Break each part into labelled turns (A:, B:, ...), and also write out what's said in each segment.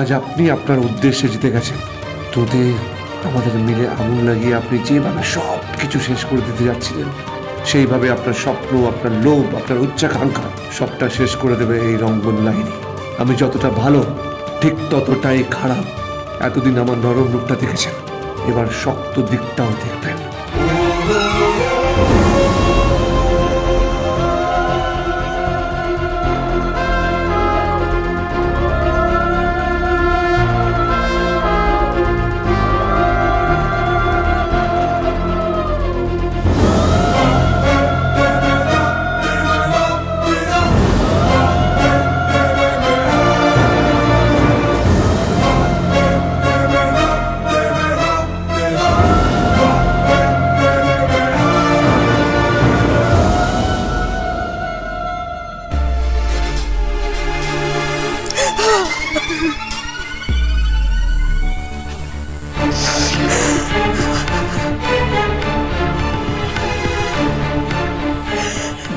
A: আজ আপনি আপনার উদ্দেশ্যে জিতে গেছেন। তোদের, আমাদের মিলে আগুন লাগিয়ে আপনি যেভাবে সব কিছু শেষ করে দিতে যাচ্ছিলেন, সেইভাবে আপনার স্বপ্ন, আপনার লোভ, আপনার উচ্চাকাঙ্ক্ষা সবটা শেষ করে দেবে এই রঙ্গন লাইনে। আমি যতটা ভালো, ঠিক ততটাই খারাপ। এতদিন আমার নরম রূপটা দেখেছেন। এবার শক্ত দিকটাও দেখবেন।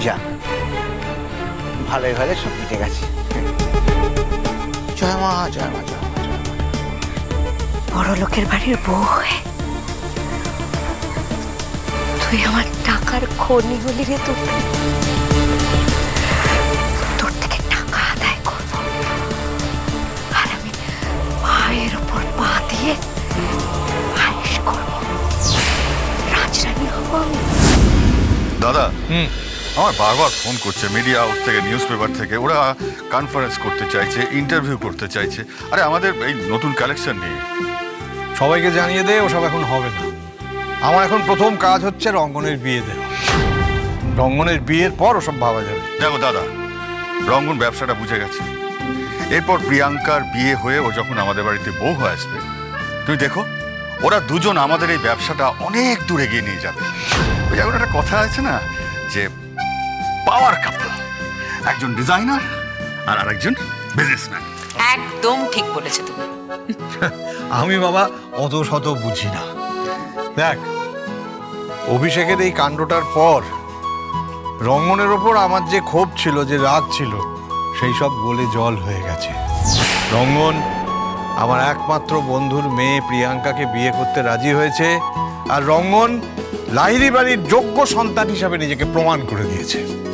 B: যা ভালোই ভালো সব মিটে গেছে। জয় মা জয় মা জয়।
C: বড় লোকের বাড়ির বউ হয়ে তুই আমার টাকার খনি হলি রে তোর তোর থেকে টাকা আদায় করব। আর আমি পায়ের ওপর পা দিয়ে আয়েস করব। রাজরানী হব
D: দাদা আমার বারবার ফোন করছে মিডিয়া হাউস থেকে নিউজ পেপার থেকে। ওরা কনফারেন্স করতে চাইছে ইন্টারভিউ করতে চাইছে। আরে আমাদের এই নতুন কালেকশন নিয়ে।
E: সবাইকে জানিয়ে দে ওসব এখন হবে না। আমার এখন প্রথম কাজ হচ্ছে রঙ্গনের বিয়ে দেওয়া। রঙ্গনের বিয়ের পর ওসব ভাবা যাবে।
D: দেখো দাদা রঙ্গন ব্যবসাটা বুঝে গেছে। এরপর প্রিয়াঙ্কার বিয়ে হয়ে ও যখন আমাদের বাড়িতে বউ হয়ে আসবে তুমি দেখো ওরা দুজন আমাদের এই ব্যবসাটা অনেক দূর এগিয়ে নিয়ে যাবে। ওই যেমন একটা কথা আছে না যে পাওয়ার কাপল একজন ডিজাইনার আর আরেকজন বিজনেসম্যান।
F: একদম ঠিক বলেছে তুমি।
E: আমি বাবা অত শত বুঝি না। দেখ অভিষেকের এই কাণ্ডটার পর রঙ্গনের ওপর আমার যে ক্ষোভ ছিল যে রাগ ছিল সেই সব গোলে জল হয়ে গেছে। রঙ্গন আমার একমাত্র বন্ধুর মেয়ে প্রিয়াঙ্কাকে বিয়ে করতে রাজি হয়েছে আর রঙ্গন লাহিরি বাড়ির যোগ্য সন্তান হিসাবে নিজেকে প্রমাণ করে দিয়েছে।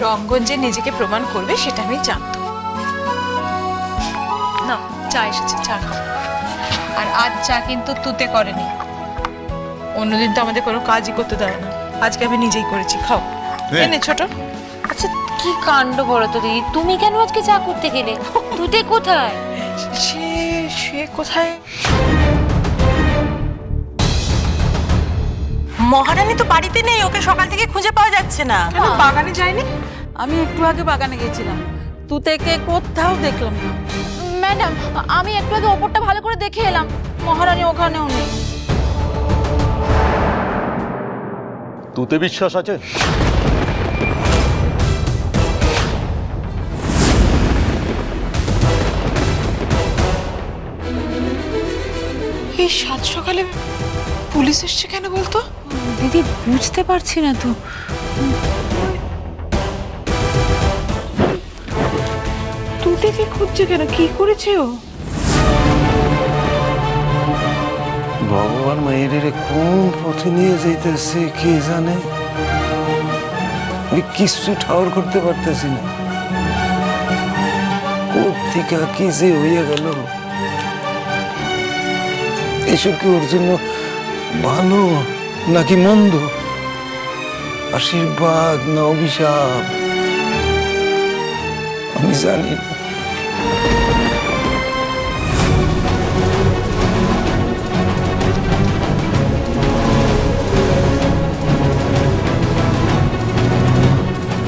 G: রঙ্গন যে নিজেকে প্রমাণ করবে সেটা আমি জানতো। না চা এসেছে চা আর আজ চা কিন্তু তুতে করেনি। অন্যদিন তো আমাদের কোনো কাজই করতে দেয় না। আজকে আমি নিজেই করেছি খাও।
E: নে।
G: এনে ছোট।
C: আচ্ছা কি কাণ্ড বলো তো দিদি? তুমি কেন আজকে চা করতে গেলে? তুতে কোথায়?
G: সে সে কোথায়?
F: মহারানী তো বাড়িতে নেই ওকে সকাল থেকে খুঁজে পাওয়া যাচ্ছে না।
G: কেন বাগানে যায়নি?
H: আমি একটু আগে বাগানে গেছিলাম। তুতেকে কোথাও দেখলাম না।
C: ম্যাডাম আমি একটু আগে ওপরটা ভালো করে দেখে এলাম।
H: মহারানী ওখানেও নেই।
I: তুতে বিশ্বাস আছে?
G: এই সাত সকালে পুলিশ এসছে কেন বলতো?
H: দিদি বুঝতে পারছি না তো।
G: তুতেকে খুঁজছে কেন? কি করেছে ও?
J: ভগবান মায়ের কোন পথে নিয়ে যাইতেছে কে জানে? আমি কিছু ঠাওর করতে পারতেছি না। কোথেকে কি যে হইয়া গেল? এসব কি ওর জন্য ভালো নাকি মন্দ? আশীর্বাদ না অভিশাপ? আমি জানি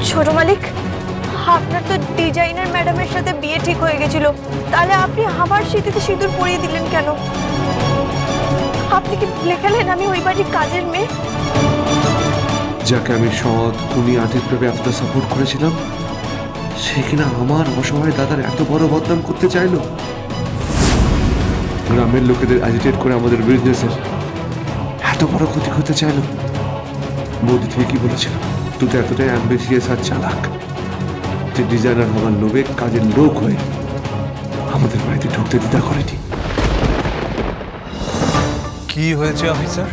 C: ছোট মালিক, আপনার তো ডিজাইনার ম্যাডামের সাথে বিয়ে ঠিক হয়ে গেছিল। তাহলে আপনি আমার স্মৃতিতে সিঁদুর পরিয়ে দিলেন কেন? আপনি কি ভুলে আমি ওই বাড়ির কাজের মেয়ে?
A: যাকে আমি সৎ খুনি আর্থিক প্রেমে এতটা সাপোর্ট করেছিলাম, সে কিনা আমার অসহায় দাদার এত বড় বদনাম করতে চাইলো? গ্রামের লোকেদের অ্যাজিটেট করে আমাদের বিজনেসের এত বড় ক্ষতি করতে চাইলো। বৌদি ঠিকই বলেছিল, তুই তো এতটাই অ্যাম্বিসিয়াস আর চালাক যে ডিজাইনার হওয়ার লোভে কাজের লোক হয়ে আমাদের বাড়িতে ঢুকতে দ্বিধা করেনি।
E: কি হয়েছে অফিসার?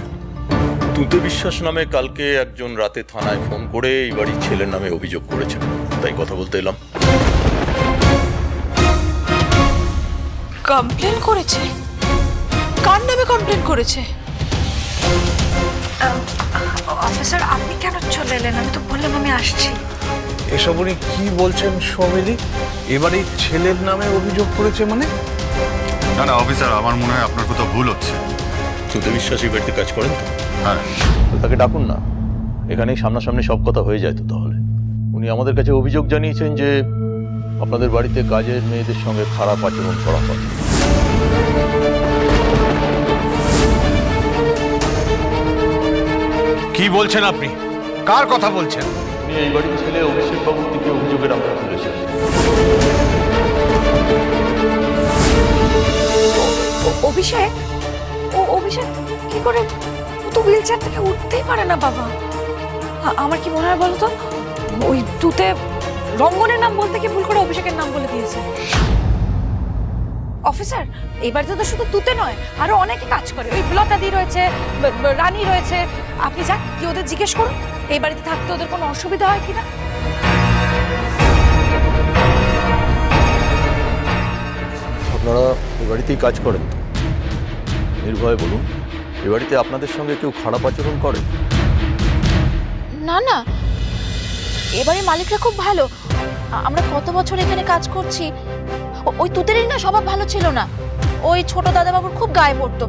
I: তুতে বিশ্বাস নামে কালকে একজন রাতে থানায় ফোন করে এই বাড়ির ছেলের নামে অভিযোগ করেছে। তাই কথা বলতে এলাম।
G: কমপ্লেন করেছে? কার নামে কমপ্লেন করেছে?
C: অফিসার আপনি কেন চলে এলেন? আমি তো বললাম আমি আসছি।
E: এসব উনি কি বলছেন সমিলি? এবারে ছেলের নামে অভিযোগ করেছে মানে?
D: না না অফিসার আমার মনে হয় আপনার কোথাও ভুল হচ্ছে।
I: তুতে বিশ্বাস বাড়িতে কাজ করেন তো?
D: হ্যাঁ।
I: তো তাকে ডাকুন না। এখানেই সামনাসামনি সব কথা হয়ে যায় তো তাহলে। উনি আমাদের কাছে অভিযোগ জানিয়েছেন যে আপনাদের বাড়িতে কাজের মেয়েদের সঙ্গে খারাপ আচরণ করা হয়।
E: কি বলছেন আপনি? কার কথা বলছেন?
I: উনি এই বাড়ির ছেলে অভিষেক বাবুর দিকে অভিযোগের আমরা তুলেছেন
C: অভিষেক ও, অভিষেক, কি করে? ও তো হুইল থেকে উঠতেই পারে না, বাবা। আমার কি মনে হয় বলো তো? ওই তুতে রঙ্গনের নাম বলতে কি ভুল করে অভিষেকের নাম বলে দিয়েছে? অফিসার এবার তো শুধু তুতে নয়, আরও অনেকে কাজ করে। ওই লতাদি রয়েছে রানী রয়েছে। আপনি যাক কি ওদের জিজ্ঞেস করুন। এই বাড়িতে থাকতে ওদের কোনো অসুবিধা হয় কিনা?
I: আপনারা এই বাড়িতেই কাজ করেন। তো নির্ভয়ে বলুন এ বাড়িতে আপনাদের সঙ্গে কেউ খারাপ আচরণ করে?
F: না না। এবারে মালিকরা খুব ভালো। আমরা কত বছর এখানে কাজ করছি? ওই তুতেরই না স্বভাব ভালো ছিল না। ওই ছোট দাদাবাবুর খুব গায়ে পড়তো।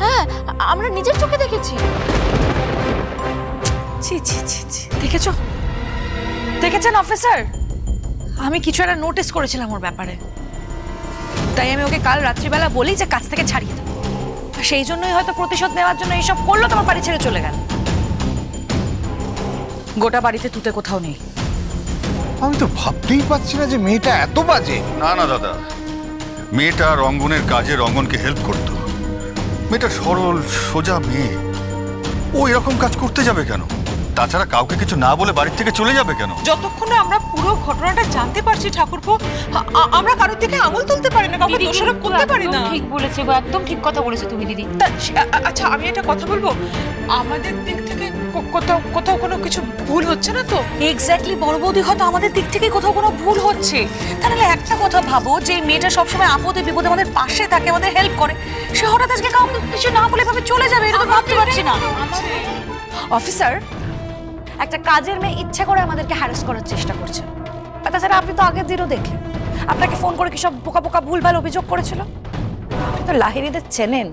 F: হ্যাঁ আমরা নিজের চোখে দেখেছি।
C: ছি ছি ছি ছি। দেখেছ? দেখেছেন অফিসার? আমি কিছু একটা নোটিস করেছিলাম ওর ব্যাপারে। তাই আমি ওকে কাল রাত্রিবেলা বলি যে কাছ থেকে ছাড়িয়ে দেবো সেই জন্যই হয়তো প্রতিশোধ নেওয়ার জন্য এইসব করল তোমার বাড়ি ছেড়ে চলে গেল। গোটা বাড়িতে তুতে কোথাও নেই।
E: আমি তো ভাবতেই পারছি না যে মেয়েটা এত বাজে।
D: না না দাদা। মেয়েটা রঙ্গনের কাজে রঙ্গনকে হেল্প করত। মেয়েটা সরল সোজা মেয়ে। ও এরকম কাজ করতে যাবে কেন? তাছাড়া কাউকে কিছু না বলে বাড়ির থেকে চলে যাবে কেন?
G: যতক্ষণ না আমরা পুরো ঘটনাটা জানতে পারছি ঠাকুরপো আ- আমরা কারোর থেকে আঙুল তুলতে পারি না কাউকে দোষারোপ করতে পারি না।
F: ঠিক বলেছে গো একদম ঠিক কথা বলেছ তুমি দিদি।
G: তা আ- আ- আচ্ছা আমি একটা কথা বলব? আমাদের দিক থেকে কো- কোথাও কোথাও কোনো কিছু ভুল হচ্ছে না তো?
C: এক্স্যাক্টলি বড় বৌদি হয়তো আমাদের দিক থেকে কোথাও কোনো ভুল হচ্ছে। তাহলে একটা কথা ভাবো যে এই মেয়েটা সবসময় আপদে বিপদে আমাদের পাশে থাকে আমাদের হেল্প করে সে হঠাৎ আজকে কাউকে কিছু না বলে ভাবে চলে যাবে এটা তো ভাবতে পারছি না। অফিসার একটা কাজের মেয়ে ইচ্ছে করে আমাদেরকে হ্যারাস করার চেষ্টা করছে। আর তাছাড়া আপনি তো আগের দিনও দেখলেন। আপনাকে ফোন করে কি সব বোকা বোকা ভুলভাল অভিযোগ করেছিল? আপনি তো লাহিরিদের চেনেন।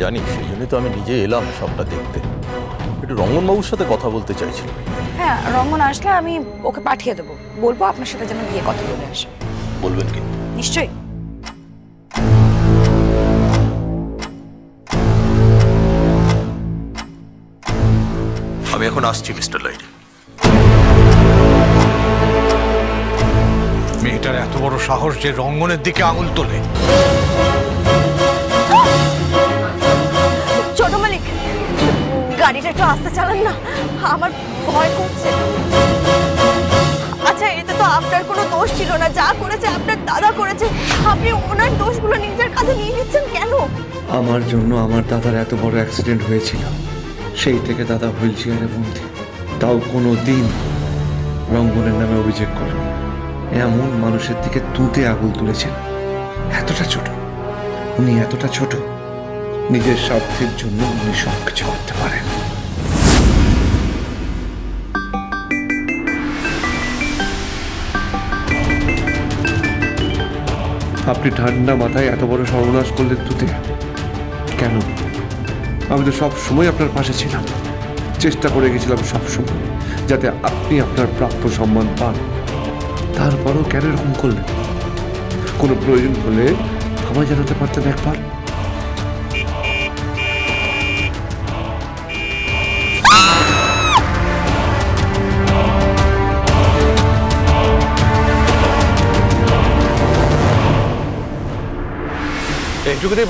I: জানি সেই জন্যই তো আমি নিজে এলাম সবটা দেখতে। একটু রঙ্গনবাবুর সাথে কথা বলতে চাইছিলাম
C: হ্যাঁ রঙ্গন আসলে আমি ওকে পাঠিয়ে দেবো। বলব আপনার সাথে যেন গিয়ে কথা বলে আসে।
I: বলবেন কিন্তু
C: নিশ্চয়ই।
I: এখন আসছি মিস্টার লাইডি।
E: মেয়েটার এত বড় সাহস যে রঙ্গনের দিকে আঙুল তোলে।
C: ছোট মালিক গাড়িটা একটু আস্তে চালান না আমার ভয় করছে। আচ্ছা এতে তো আপনার কোনো দোষ ছিল না যা করেছে আপনার দাদা করেছে। আপনি ওনার দোষগুলো নিজের কাছে নিয়ে নিচ্ছেন কেন?
A: আমার জন্য আমার দাদার এত বড় অ্যাক্সিডেন্ট হয়েছিল। সেই থেকে দাদা হুইল চেয়ারে তাও কোনো দিন রঙ্গনের নামে অভিযোগ করো এমন মানুষের দিকে তুঁতে আগুল তুলেছেন। এতটা ছোট। উনি এতটা ছোট। নিজের স্বার্থের জন্য উনি সব কিছু করতে পারেন। আপনি ঠান্ডা মাথায় এত বড় সর্বনাশ করলেন তুতে। কেন? আমি তো সব সময় আপনার পাশে ছিলাম। চেষ্টা করে গেছিলাম সব সময়, যাতে আপনি আপনার প্রাপ্য সম্মান পান। তারপরও কেন এরকম করলেন? কোনো প্রয়োজন হলে আমায় জানাতে পারতেন একবার।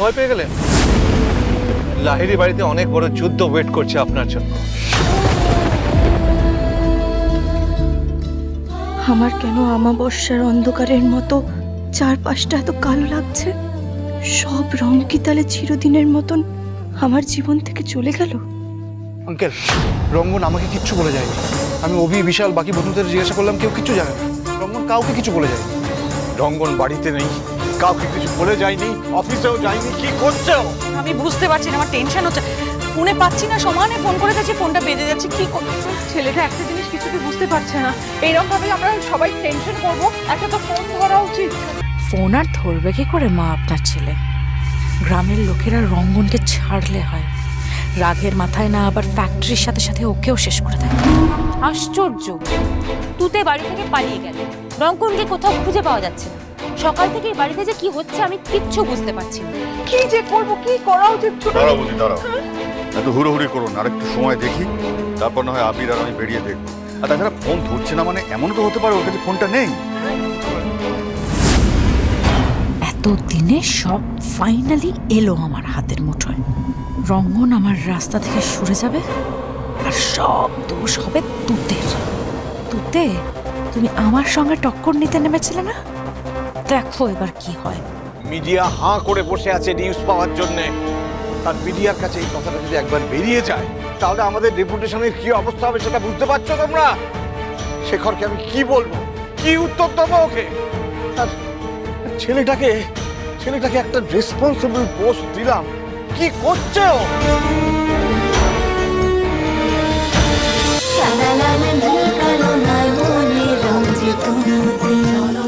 E: ভয় পেয়ে গেলেন? লাহিরি বাড়িতে অনেক বড় যুদ্ধ ওয়েট করছে আপনার জন্য।
C: আমার কেন আমাবস্যার অন্ধকারের মতো চারপাশটা এত কালো লাগছে? সব রং কি তাহলে চিরদিনের মতন আমার জীবন থেকে চলে গেল?
K: আঙ্কেল রঙ্গন আমাকে কিচ্ছু বলে যায়নি। আমি অভি বিশাল বাকি বন্ধুদের জিজ্ঞাসা করলাম কেউ কিচ্ছু জানে না। রঙ্গন কাউকে কিছু বলে যায়নি।
E: রঙ্গন বাড়িতে নেই। কাউকে কিছু বলে যায়নি অফিসেও যায়নি কি করছে?
H: আমি বুঝতে পারছি না আমার টেনশন হচ্ছে। ফোনে পাচ্ছি না সমানে ফোন করে যাচ্ছি ফোনটা বেজে যাচ্ছে কি
G: ছেলেটা একটা জিনিস কিছুতে বুঝতে পারছে না। এইরকম ভাবে আমরা সবাই টেনশন করব একটা তো ফোন করা উচিত।
L: ফোন আর ধরবে কি করে মা আপনার ছেলে? গ্রামের লোকেরা রঙ্গনকে ছাড়লে হয়। রাগের মাথায় না আবার ফ্যাক্টরির সাথে সাথে ওকেও শেষ করে দেয়।
F: আশ্চর্য। তুতে বাড়ি থেকে পালিয়ে গেল। রঙ্কনকে কোথাও খুঁজে পাওয়া যাচ্ছে না। সকাল থেকে এই বাড়িতে যে কি হচ্ছে আমি কিচ্ছু বুঝতে পারছি না।
G: কি যে করব কি করা উচিত ছোট
D: দাঁড়াও বৌদি দাঁড়াও। এত হুড়োহুড়ি করুন আর একটু সময় দেখি। তারপর না হয় আবির আর আমি বেরিয়ে দেখব। আর তাছাড়া ফোন ধরছে না মানে এমনও তো হতে পারে ওর কাছে ফোনটা নেই।
L: এত দিনে সব ফাইনালি এলো আমার হাতের মুঠোয়। রঙ্গন আমার রাস্তা থেকে সরে যাবে আর সব দোষ হবে তুতের। তুতে তুমি আমার সঙ্গে টক্কর নিতে নেমেছিলে না? দেখো এবার কি হয়।
E: মিডিয়া হাঁ করে বসে আছে নিউজ পাওয়ার জন্য। আর মিডিয়ার কাছে এই কথাটা যদি একবার বেরিয়ে যায় তাহলে আমাদের রেপুটেশনের কি অবস্থা হবে সেটা বুঝতে পারছ তোমরা? শেখরকে আমি কি বলব? কি উত্তর দেবো ওকে? আর ছেলেটাকে ছেলেটাকে একটা রেসপন্সিবল পোস্ট দিলাম। কি করছে ও?
L: চলো